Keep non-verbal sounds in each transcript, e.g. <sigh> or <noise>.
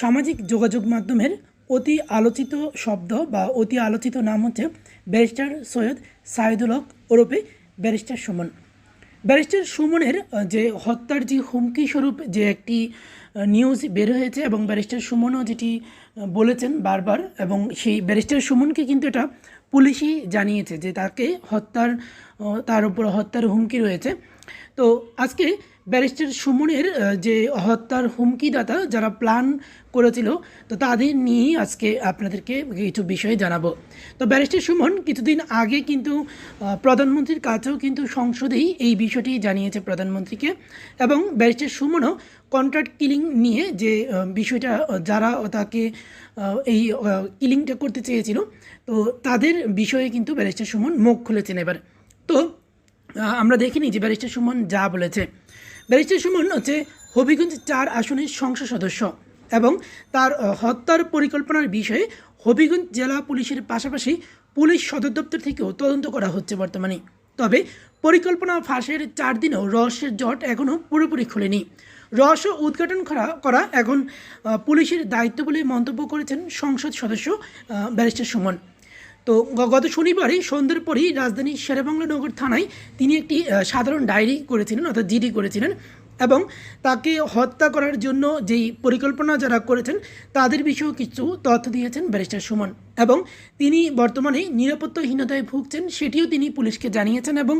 সামাজিক যোগাযোগ মাধ্যমের অতি আলোচিত শব্দ বা অতি আলোচিত নাম হচ্ছে ব্যারিস্টার সৈয়দ সাইদুল হক ওরফে ব্যারিস্টার সুমন। ব্যারিস্টার সুমনের যে হত্যার যে হুমকি স্বরূপ যে একটি নিউজ বের হয়েছে এবং ব্যারিস্টার সুমনও যেটি বলেছেন বারবার এবং সেই ব্যারিস্টার সুমনকে কিন্তু এটা পুলিশই জানিয়েছে যে তাকে হত্যার তার উপর হত্যার হুমকি রয়েছে। তো আজকে ব্যারিস্টার সুমনের যে হত্যার হুমকিদাতা যারা প্ল্যান করেছিল, তো তাদের নিয়েই আজকে আপনাদেরকে কিছু বিষয়ে জানাব। তো ব্যারিস্টার সুমন কিছুদিন আগে কিন্তু প্রধানমন্ত্রীর কাছেও কিন্তু সংসদেই এই বিষয়টি জানিয়েছে প্রধানমন্ত্রীকে এবং ব্যারিস্টার সুমনও কন্ট্রাক্ট কিলিং নিয়ে যে বিষয়টা যারা তাকে এই কিলিংটা করতে চেয়েছিল, তো তাদের বিষয়ে কিন্তু ব্যারিস্টার সুমন মুখ খুলেছেন এবার। তো আমরা দেখিনি যে ব্যারিস্টার সুমন যা বলেছে। ব্যারিস্টার সুমন হচ্ছে হবিগঞ্জ চার আসনের সংসদ সদস্য এবং তার হত্যার পরিকল্পনার বিষয়ে হবিগঞ্জ জেলা পুলিশের পাশাপাশি পুলিশ সদর দপ্তর থেকেও তদন্ত করা হচ্ছে বর্তমানে। তবে পরিকল্পনা ফাঁসের চার দিনেও রহস্যের জট এখনও পুরোপুরি খোলেনি। রহস্য উদ্ঘাটন করা করা এখন পুলিশের দায়িত্ব বলে মন্তব্য করেছেন সংসদ সদস্য ব্যারিস্টার সুমন। তো গত শনিবারই সন্ধ্যের পরেই রাজধানীর শেরেবাংলা নগর থানায় তিনি একটি সাধারণ ডায়েরি করেছিলেন, অর্থাৎ জিডি করেছিলেন, এবং তাকে হত্যা করার জন্য যেই পরিকল্পনা যারা করেছেন, তাদের বিষয়েও কিছু তথ্য দিয়েছেন ব্যারিস্টার সুমন। এবং তিনি বর্তমানে নিরাপত্তাহীনতায় ভুগছেন, সেটিও তিনি পুলিশকে জানিয়েছেন এবং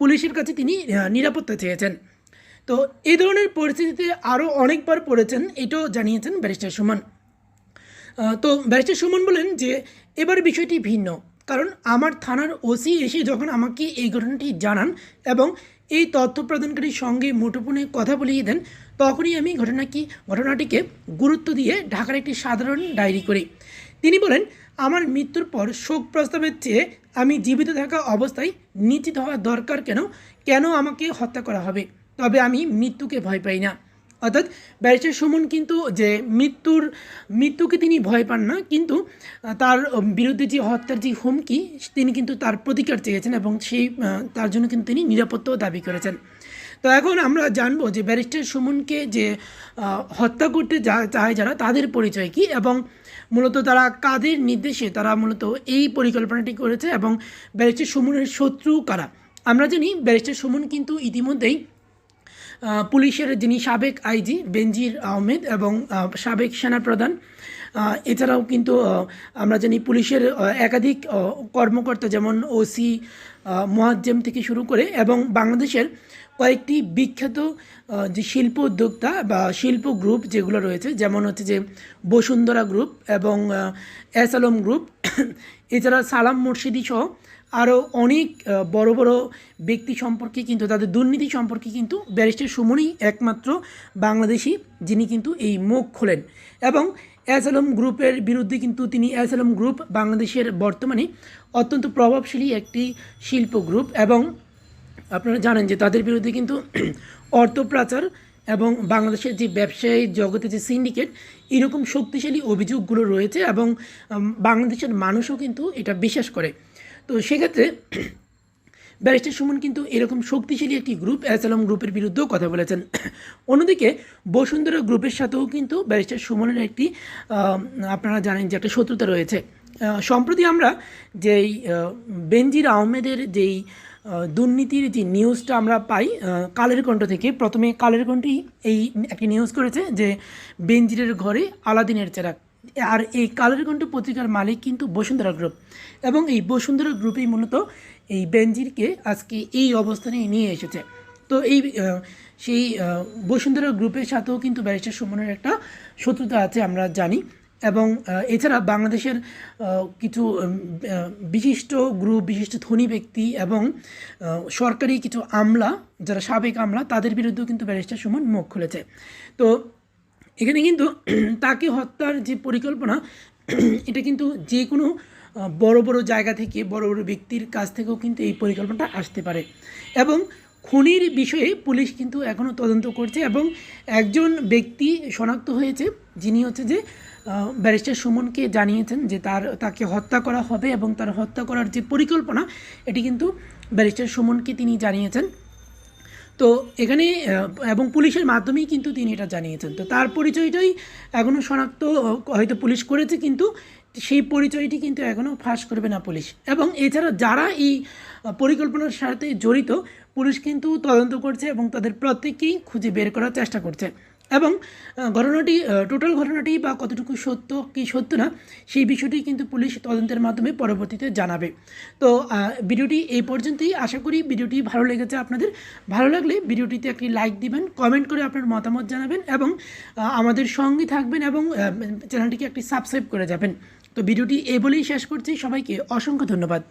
পুলিশের কাছে তিনি নিরাপত্তা চেয়েছেন। তো এই ধরনের পরিস্থিতিতে আরও অনেকবার পড়েছেন, এটাও জানিয়েছেন ব্যারিস্টার সুমন। তো ব্যারিস্টার সুমন বলেন যে, এবার বিষয়টি ভিন্ন। কারণ আমার থানার ওসি এসে যখন আমাকে এই ঘটনাটি জানান এবং এই তথ্য প্রদানকারীর সঙ্গে মুঠোফোনে কথা বলিয়ে দেন, তখনই আমি ঘটনা কি ঘটনাটিকে গুরুত্ব দিয়ে ঢাকার একটি সাধারণ ডায়েরি করি। তিনি বলেন, আমার মৃত্যুর পর শোক প্রস্তাবের চেয়ে আমি জীবিত থাকা অবস্থায় নিশ্চিত হওয়া দরকার কেন? কেন আমাকে হত্যা করা হবে? তবে আমি মৃত্যুকে ভয় পাই না। অর্থাৎ ব্যারিস্টার সুমন কিন্তু যে মৃত্যুর, মৃত্যুকে তিনি ভয় পান না, কিন্তু তার বিরুদ্ধে যে হত্যার যে হুমকি, তিনি কিন্তু তার প্রতিকার চেয়েছেন এবং সেই তার জন্য কিন্তু তিনি নিরাপত্তাও দাবি করেছেন। তো এখন আমরা জানব যে ব্যারিস্টার সুমনকে যে হত্যা করতে যা, চায় যারা, তাদের পরিচয় কি এবং মূলত তারা কাদের নির্দেশে তারা মূলত এই পরিকল্পনাটি করেছে এবং ব্যারিস্টার সুমনের শত্রু কারা? আমরা জানি ব্যারিস্টার সুমন কিন্তু ইতিমধ্যেই পুলিশের যিনি সাবেক আইজি বেনজির আহমেদ এবং সাবেক সেনাপ্রধান এছাড়াও কিন্তু আমরা জানি পুলিশের একাধিক কর্মকর্তা যেমন ওসি মোয়াজ্জেম থেকে শুরু করে এবং বাংলাদেশের কয়েকটি বিখ্যাত যে শিল্প উদ্যোক্তা বা শিল্প গ্রুপ যেগুলো রয়েছে, যেমন হচ্ছে যে বসুন্ধরা গ্রুপ এবং এস আলম গ্রুপ, এছাড়া সালাম মুর্শিদি সহ আরও অনেক বড় বড় ব্যক্তি সম্পর্কে কিন্তু, তাদের দুর্নীতি সম্পর্কে কিন্তু ব্যারিস্টার সুমনই একমাত্র বাংলাদেশি যিনি কিন্তু এই মুখ খোলেন। এবং আলম গ্রুপের বিরুদ্ধে কিন্তু তিনি এস আলম গ্রুপ বাংলাদেশের বর্তমানে অত্যন্ত প্রভাবশালী একটি শিল্প গ্রুপ এবং আপনারা জানেন যে তাদের বিরুদ্ধে কিন্তু <clears throat> অর্থপ্রাচার এবং বাংলাদেশের যে ব্যবসায়ী জগতে যে সিন্ডিকেট, এরকম শক্তিশালী অভিযোগগুলো রয়েছে এবং বাংলাদেশের মানুষও কিন্তু এটা বিশ্বাস করে। তো সেক্ষেত্রে ব্যারিস্টার সুমন কিন্তু এরকম শক্তিশালী একটি গ্রুপ অ্যাসালম গ্রুপের বিরুদ্ধেও কথা বলেছেন। অন্যদিকে বসুন্ধরা গ্রুপের সাথেও কিন্তু ব্যারিস্টার সুমনের একটি আপনারা জানেন যে একটা শত্রুতা রয়েছে। সম্প্রতি আমরা যেই বেনজির আহমেদের যেই দুর্নীতির যে নিউজটা আমরা পাই কালের কণ্ঠ থেকে, প্রথমে কালের কণ্ঠই এই একটি নিউজ করেছে যে বেনজিরের ঘরে আলাদিনের চেরাক আর এই কালের কণ্ঠ পত্রিকার মালিক কিন্তু বসুন্ধরা গ্রুপ। এবং এই বসুন্ধরা গ্রুপেই মূলত এই বেনজিরকে আজকে এই অবস্থানে নিয়ে এসেছে। তো এই সেই বসুন্ধরা গ্রুপের সাথেও কিন্তু ব্যারিস্টার সুমনের একটা শত্রুতা আছে আমরা জানি। এবং এছাড়া বাংলাদেশের কিছু বিশিষ্ট গ্রুপ, বিশিষ্ট ধনী ব্যক্তি এবং সরকারি কিছু আমলা, যারা সাবেক আমলা, তাদের বিরুদ্ধেও কিন্তু ব্যারিস্টার সুমন মুখ খুলেছে। তো এখানে কিন্তু <clears throat> তাকে হত্যার যে পরিকল্পনা, <clears throat> এটা কিন্তু যে কোনো বড় বড় জায়গা থেকে, বড় বড় ব্যক্তির কাছ থেকেও কিন্তু এই পরিকল্পনাটা আসতে পারে। এবং খুনির বিষয়ে পুলিশ কিন্তু এখনও তদন্ত করছে এবং একজন ব্যক্তি শনাক্ত হয়েছে, যিনি হচ্ছে যে ব্যারিস্টার সুমনকে জানিয়েছেন যে তার, তাকে হত্যা করা হবে এবং তার হত্যা করার যে পরিকল্পনা, এটি কিন্তু ব্যারিস্টার সুমনকে তিনি জানিয়েছেন। তো এখানে এবং পুলিশের মাধ্যমেই কিন্তু তিনি এটা জানিয়েছেন। তো তার পরিচয়টাই এখনও শনাক্ত হয়তো পুলিশ করেছে, কিন্তু সেই পরিচয়টি কিন্তু এখনও ফাঁস করবে না পুলিশ। এবং এছাড়া যারা এই পরিকল্পনার সাথে জড়িত, পুলিশ কিন্তু তদন্ত করছে এবং তাদের প্রত্যেককেই খুঁজে বের করার চেষ্টা করছে। এবং ঘটনাটি টোটাল ঘটনাটি বা কতটুকু সত্য কি সত্য না, সেই বিষয়টি কিন্তু পুলিশ তদন্তের মাধ্যমে পরবর্তীতে জানাবে। তো ভিডিওটি এই পর্যন্তই। আশা করি ভিডিওটি ভালো লেগেছে আপনাদের। ভালো লাগলে ভিডিওটিতে একটি লাইক দিবেন কমেন্ট করে আপনার মতামত জানাবেন এবং আমাদের সঙ্গে থাকবেন এবং চ্যানেলটিকে একটি সাবস্ক্রাইব করে যাবেন। তো, ভিডিওটি এই বলেই শেষ করছি। সবাইকে অসংখ্য ধন্যবাদ।